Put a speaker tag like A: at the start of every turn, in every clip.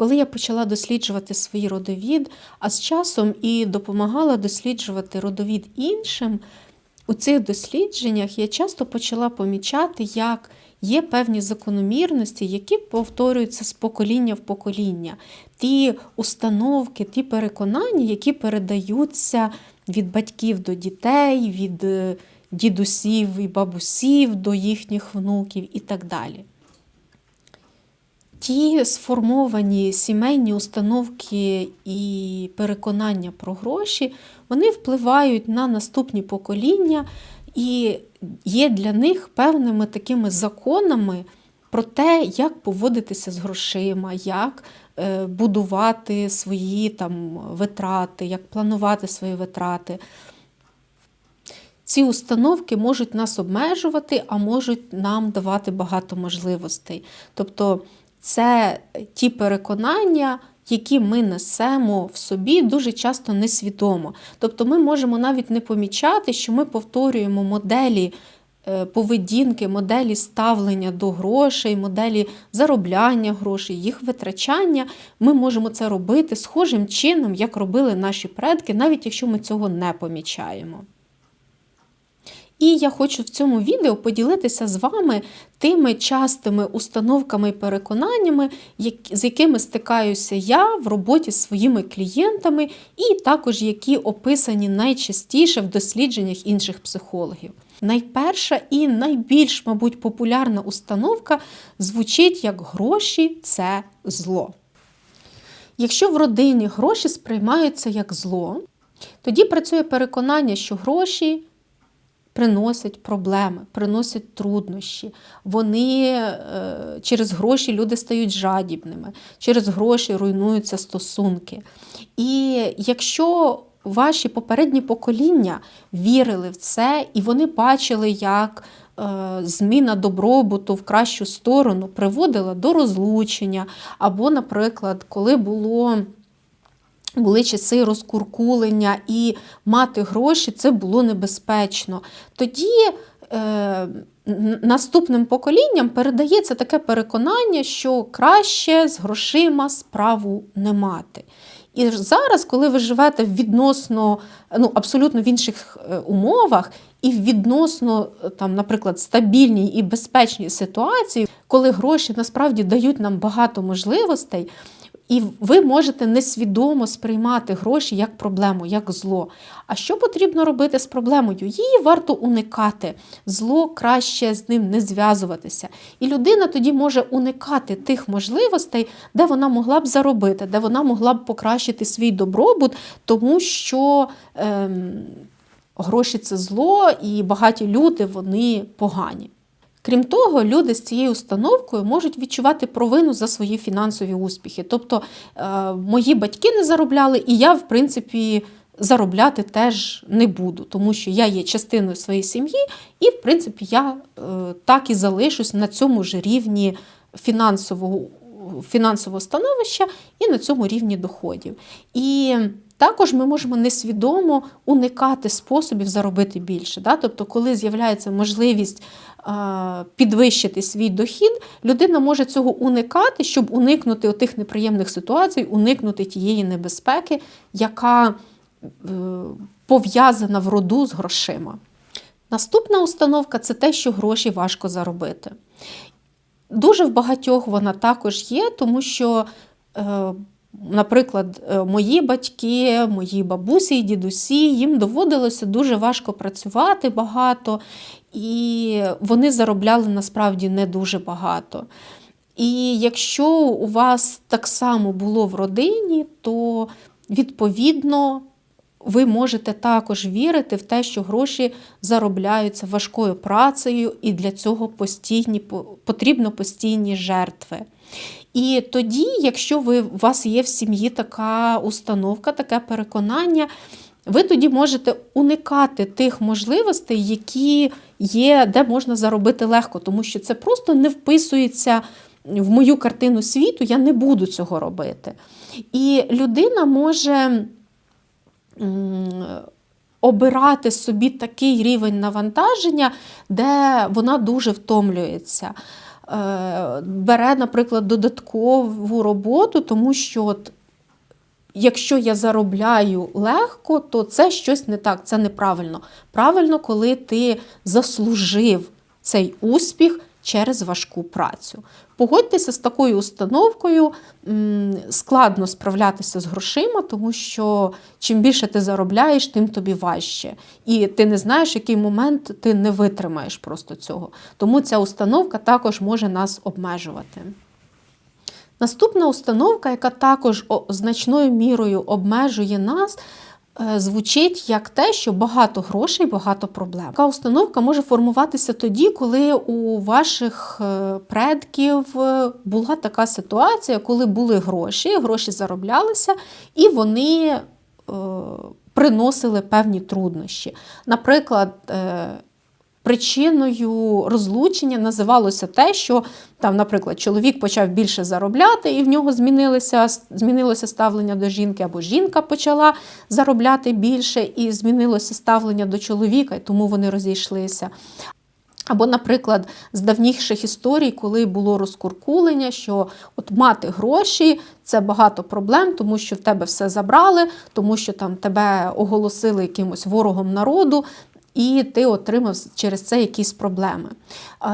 A: коли я почала досліджувати свій родовід, а з часом і допомагала досліджувати родовід іншим, у цих дослідженнях я часто почала помічати, як є певні закономірності, які повторюються з покоління в покоління. Ті установки, ті переконання, які передаються від батьків до дітей, від е, дідусів і бабусів до їхніх внуків і так далі. Ті сформовані сімейні установки і переконання про гроші, вони впливають на наступні покоління і є для них певними такими законами про те, як поводитися з грошима, як е, будувати свої там витрати, як планувати свої витрати. Ці установки можуть нас обмежувати, а можуть нам давати багато можливостей. Тобто це ті переконання, які ми несемо в собі дуже часто несвідомо. Тобто ми можемо навіть не помічати, що ми повторюємо моделі е, поведінки, моделі ставлення до грошей, моделі заробляння грошей, їх витрачання. Ми можемо це робити схожим чином, як робили наші предки, навіть якщо ми цього не помічаємо. І я хочу в цьому відео поділитися з вами тими частими установками і переконаннями, з якими стикаюся я в роботі з своїми клієнтами, і також які описані найчастіше в дослідженнях інших психологів. Найперша і найбільш, мабуть, популярна установка звучить як гроші це зло. Якщо в родині гроші сприймаються як зло, тоді працює переконання, що гроші приносять проблеми, приносять труднощі. Вони е, через гроші люди стають жадібними, через гроші руйнуються стосунки. І якщо ваші попередні покоління вірили в це, і вони бачили, як е, зміна добробуту в кращу сторону приводила до розлучення, або, наприклад, коли було були часи розкуркулення і мати гроші це було небезпечно. Тоді е, наступним поколінням передається таке переконання, що краще з грошима справу не мати. І зараз, коли ви живете в відносно, ну абсолютно в інших е, умовах, і в відносно, там, наприклад, стабільній і безпечній ситуації, коли гроші насправді дають нам багато можливостей, і ви можете несвідомо сприймати гроші як проблему, як зло. А що потрібно робити з проблемою? Її варто уникати. Зло краще з ним не зв'язуватися. І людина тоді може уникати тих можливостей, де вона могла б заробити, де вона могла б покращити свій добробут, тому що. Ем, Гроші це зло, і багаті люди вони погані. Крім того, люди з цією установкою можуть відчувати провину за свої фінансові успіхи. Тобто е, мої батьки не заробляли, і я, в принципі, заробляти теж не буду, тому що я є частиною своєї сім'ї, і, в принципі, я е, так і залишусь на цьому ж рівні фінансового фінансового становища і на цьому рівні доходів. І також ми можемо несвідомо уникати способів заробити більше. Да? Тобто, коли з'являється можливість підвищити свій дохід, людина може цього уникати, щоб уникнути отих неприємних ситуацій, уникнути тієї небезпеки, яка е, пов'язана в роду з грошима. Наступна установка це те, що гроші важко заробити. Дуже в багатьох вона також є, тому що е, Наприклад, е, мої батьки, мої бабусі і дідусі, їм доводилося дуже важко працювати багато, і вони заробляли насправді не дуже багато. І якщо у вас так само було в родині, то відповідно ви можете також вірити в те, що гроші заробляються важкою працею, і для цього постійні, потрібно постійні жертви. І тоді, якщо ви, у вас є в сім'ї така установка, таке переконання, ви тоді можете уникати тих можливостей, які є, де можна заробити легко, тому що це просто не вписується в мою картину світу, я не буду цього робити. І людина може обирати собі такий рівень навантаження, де вона дуже втомлюється. е, бере, наприклад, додаткову роботу, тому що от якщо я заробляю легко, то це щось не так, це неправильно. Правильно, коли ти заслужив цей успіх через важку працю. Погодьтеся з такою установкою, складно справлятися з грошима, тому що чим більше ти заробляєш, тим тобі важче. І ти не знаєш, який момент ти не витримаєш просто цього. Тому ця установка також може нас обмежувати. Наступна установка, яка також значною мірою обмежує нас, звучить як те, що багато грошей, багато проблем. Така установка може формуватися тоді, коли у ваших е, предків е, була така ситуація, коли були гроші, гроші зароблялися, і вони приносили певні труднощі. Наприклад, Причиною розлучення називалося те, що там, наприклад, чоловік почав більше заробляти, і в нього змінилося змінилося ставлення до жінки, або жінка почала заробляти більше, і змінилося ставлення до чоловіка, і тому вони розійшлися. Або, наприклад, з давніших історій, коли було розкуркулення, що от мати гроші це багато проблем, тому що в тебе все забрали, тому що там тебе оголосили якимось ворогом народу, і ти отримав через це якісь проблеми.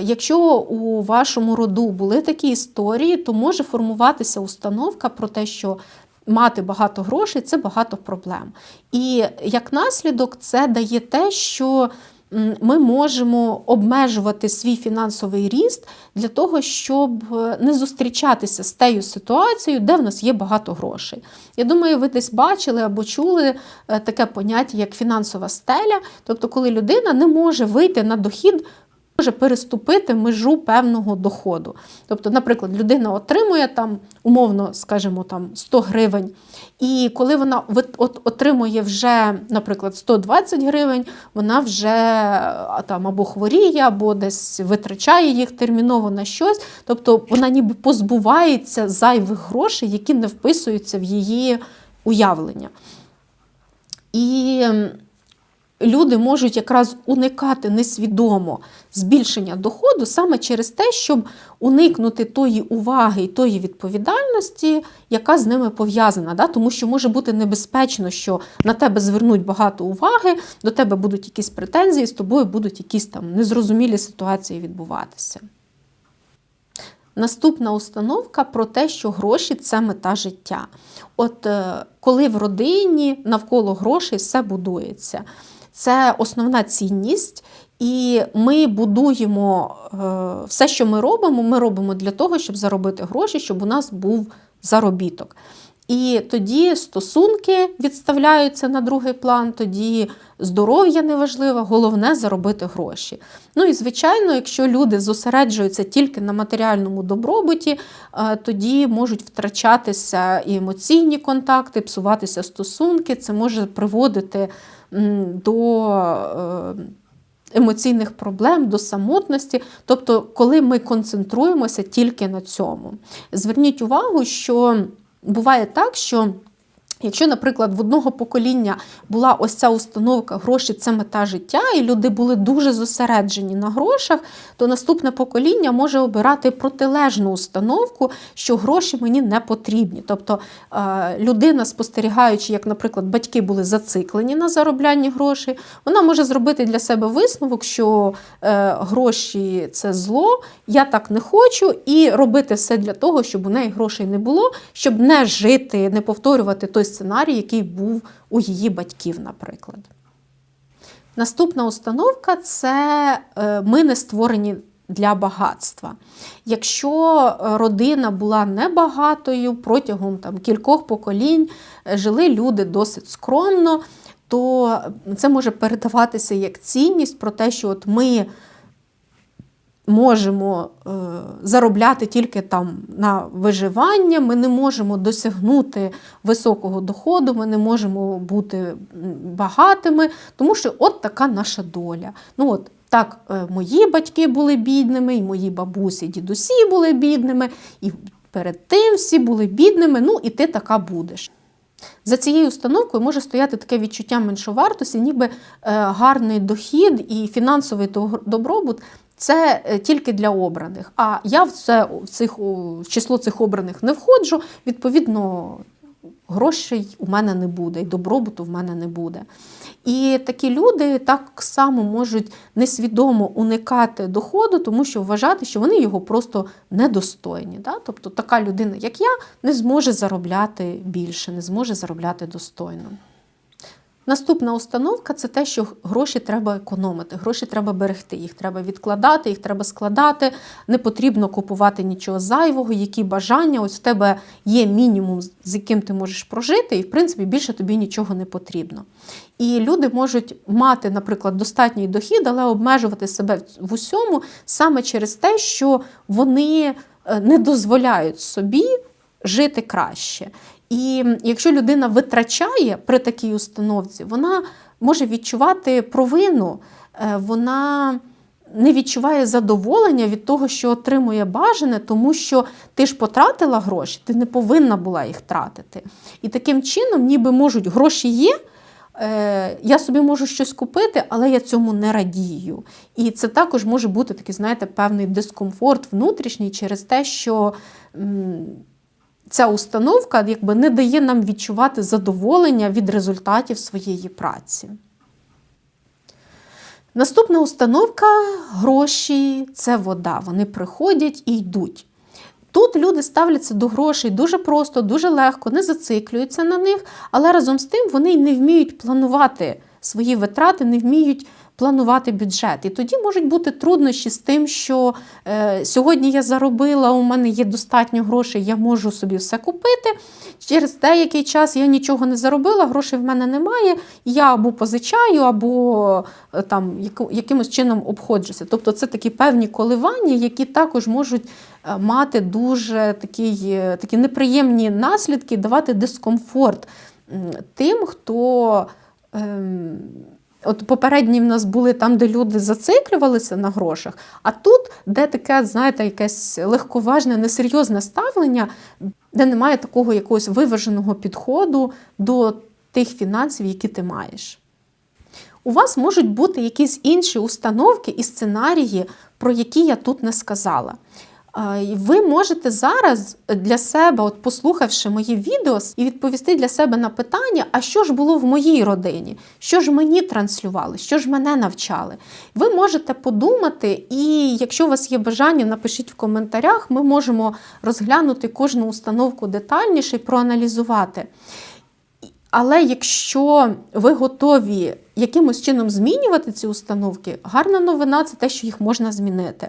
A: Якщо у вашому роду були такі історії, то може формуватися установка про те, що мати багато грошей це багато проблем. І як наслідок, це дає те, що ми можемо обмежувати свій фінансовий ріст для того, щоб е, не зустрічатися з тією ситуацією, де в нас є багато грошей. Я думаю, ви десь бачили або чули е, таке поняття, як фінансова стеля, тобто, коли людина не може вийти на дохід може переступити межу певного доходу. Тобто, наприклад, людина отримує там, умовно, скажімо, там 100 гривень, і коли вона отримує вже, наприклад, 120 гривень, вона вже там або хворіє, або десь витрачає їх терміново на щось. Тобто вона ніби позбувається зайвих грошей, які не вписуються в її уявлення. І люди можуть якраз уникати несвідомо збільшення доходу саме через те, щоб уникнути тої уваги і тої відповідальності, яка з ними пов'язана. Да? Тому що може бути небезпечно, що на тебе звернуть багато уваги, до тебе будуть якісь претензії, з тобою будуть якісь там незрозумілі ситуації відбуватися. Наступна установка про те, що гроші це мета життя. От е, коли в родині навколо грошей все будується це основна цінність, і ми будуємо е, все, що ми робимо, ми робимо для того, щоб заробити гроші, щоб у нас був заробіток. І тоді стосунки відставляються на другий план, тоді здоров'я неважливе, головне заробити гроші. Ну і, звичайно, якщо люди зосереджуються тільки на матеріальному добробуті, е, тоді можуть втрачатися і емоційні контакти, псуватися стосунки, це може приводити до е, емоційних проблем, до самотності, тобто, коли ми концентруємося тільки на цьому. Зверніть увагу, що буває так, що Якщо, наприклад, в одного покоління була ось ця установка гроші це мета життя, і люди були дуже зосереджені на грошах, то наступне покоління може обирати протилежну установку, що гроші мені не потрібні. Тобто е, людина, спостерігаючи, як, наприклад, батьки були зациклені на зароблянні грошей, вона може зробити для себе висновок, що е, гроші це зло, я так не хочу, і робити все для того, щоб у неї грошей не було, щоб не жити, не повторювати той сценарій, який був у її батьків, наприклад. Наступна установка це е, ми не створені для багатства. Якщо е, родина була небагатою, протягом там, кількох поколінь е, жили люди досить скромно, то це може передаватися як цінність про те, що от ми можемо е, заробляти тільки там на виживання, ми не можемо досягнути високого доходу, ми не можемо бути багатими, тому що от така наша доля. Ну от, Так, е, мої батьки були бідними, і мої бабусі, дідусі були бідними, і перед тим всі були бідними, ну і ти така будеш. За цією установкою може стояти таке відчуття меншовартості, ніби е, гарний дохід і фінансовий добробут це е, тільки для обраних. А я в це в цих в число цих обраних не входжу. Відповідно, грошей у мене не буде, і добробуту в мене не буде. І такі люди так само можуть несвідомо уникати доходу, тому що вважати, що вони його просто недостойні. Да? Тобто така людина, як я, не зможе заробляти більше, не зможе заробляти достойно. Наступна установка це те, що гроші треба економити, гроші треба берегти, їх треба відкладати, їх треба складати. Не потрібно купувати нічого зайвого, які бажання. Ось в тебе є мінімум, з яким ти можеш прожити, і в принципі більше тобі нічого не потрібно. І люди можуть мати, наприклад, достатній дохід, але обмежувати себе в усьому саме через те, що вони е, не дозволяють собі жити краще. І якщо людина витрачає при такій установці, вона може відчувати провину, е, вона не відчуває задоволення від того, що отримує бажане, тому що ти ж потратила гроші, ти не повинна була їх тратити. І таким чином, ніби можуть гроші є. е, Я собі можу щось купити, але я цьому не радію. І це також може бути такий, знаєте, певний дискомфорт внутрішній через те, що ця установка якби не дає нам відчувати задоволення від результатів своєї праці. Наступна установка гроші це вода. Вони приходять і йдуть. Тут люди ставляться до грошей дуже просто, дуже легко, не зациклюються на них, але разом з тим вони й не вміють планувати свої витрати, не вміють планувати бюджет. І тоді можуть бути труднощі з тим, що е, сьогодні я заробила, у мене є достатньо грошей, я можу собі все купити. Через деякий час я нічого не заробила, грошей в мене немає. Я або позичаю, або е, там якимось чином обходжуся. Тобто це такі певні коливання, які також можуть е, мати дуже такі, е, такі неприємні наслідки, давати дискомфорт тим, хто. ем, От попередні в нас були там, де люди зациклювалися на грошах, а тут, де таке, знаєте, якесь легковажне, несерйозне ставлення, де немає такого якогось виваженого підходу до тих фінансів, які ти маєш. У вас можуть бути якісь інші установки і сценарії, про які я тут не сказала. Ви можете зараз для себе, от послухавши мої відео, і відповісти для себе на питання, а що ж було в моїй родині, що ж мені транслювали, що ж мене навчали. Ви можете подумати, і якщо у вас є бажання, напишіть в коментарях, ми можемо розглянути кожну установку детальніше і проаналізувати. Але якщо ви готові якимось чином змінювати ці установки, гарна новина це те, що їх можна змінити.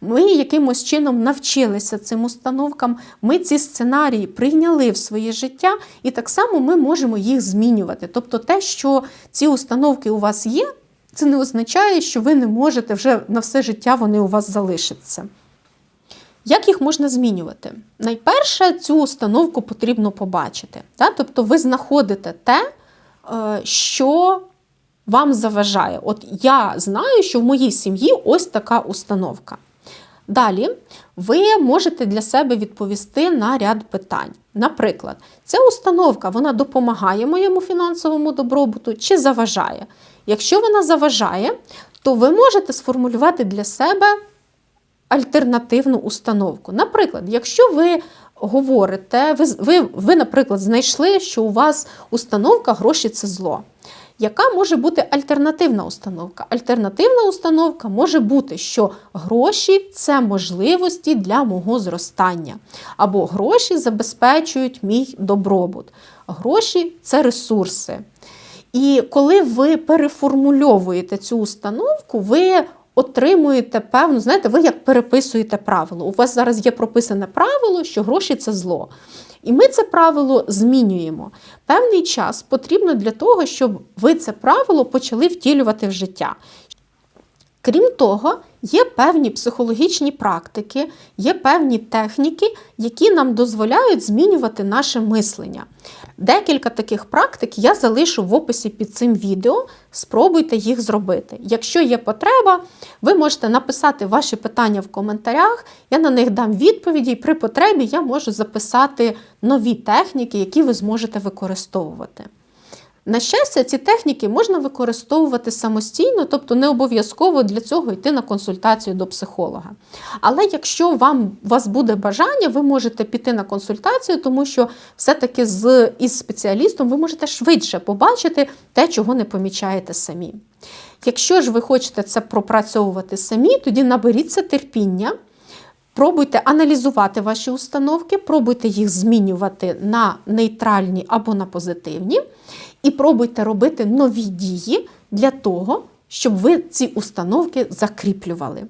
A: Ми якимось чином навчилися цим установкам, ми ці сценарії прийняли в своє життя, і так само ми можемо їх змінювати. Тобто, те, що ці установки у вас є, це не означає, що ви не можете вже на все життя вони у вас залишаться. Як їх можна змінювати? Найперше, цю установку потрібно побачити. Да? Тобто ви знаходите те, е, що вам заважає. От я знаю, що в моїй сім'ї ось така установка. Далі ви можете для себе відповісти на ряд питань. Наприклад, ця установка вона допомагає моєму фінансовому добробуту чи заважає? Якщо вона заважає, то ви можете сформулювати для себе альтернативну установку. Наприклад, якщо ви говорите, ви, ви, ви, наприклад, знайшли, що у вас установка гроші це зло. Яка може бути альтернативна установка? Альтернативна установка може бути, що гроші це можливості для мого зростання, або гроші забезпечують мій добробут. Гроші це ресурси. І коли ви переформульовуєте цю установку, ви отримуєте певну, знаєте, ви як переписуєте правило. У вас зараз є прописане правило, що гроші це зло. І ми це правило змінюємо. Певний час потрібно для того, щоб ви це правило почали втілювати в життя. Крім того, є певні психологічні практики, є певні техніки, які нам дозволяють змінювати наше мислення. Декілька таких практик я залишу в описі під цим відео. Спробуйте їх зробити. Якщо є потреба, ви можете написати ваші питання в коментарях, я на них дам відповіді, і при потребі я можу записати нові техніки, які ви зможете використовувати. На щастя, ці техніки можна використовувати самостійно, тобто не обов'язково для цього йти на консультацію до психолога. Але якщо вам у вас буде бажання, ви можете піти на консультацію, тому що все-таки з із спеціалістом ви можете швидше побачити те, чого не помічаєте самі. Якщо ж ви хочете це пропрацьовувати самі, тоді наберіться терпіння. Пробуйте аналізувати ваші установки, пробуйте їх змінювати на нейтральні або на позитивні, і пробуйте робити нові дії для того, щоб ви ці установки закріплювали.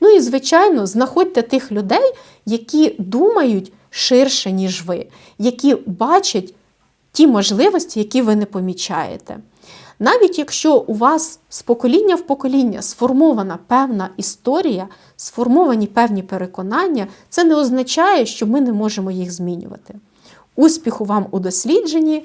A: Ну і, звичайно, знаходьте тих людей, які думають ширше, ніж ви, які бачать ті можливості, які ви не помічаєте. Навіть якщо у вас з покоління в покоління сформована певна історія, сформовані певні переконання, це не означає, що ми не можемо їх змінювати. Успіху вам у дослідженні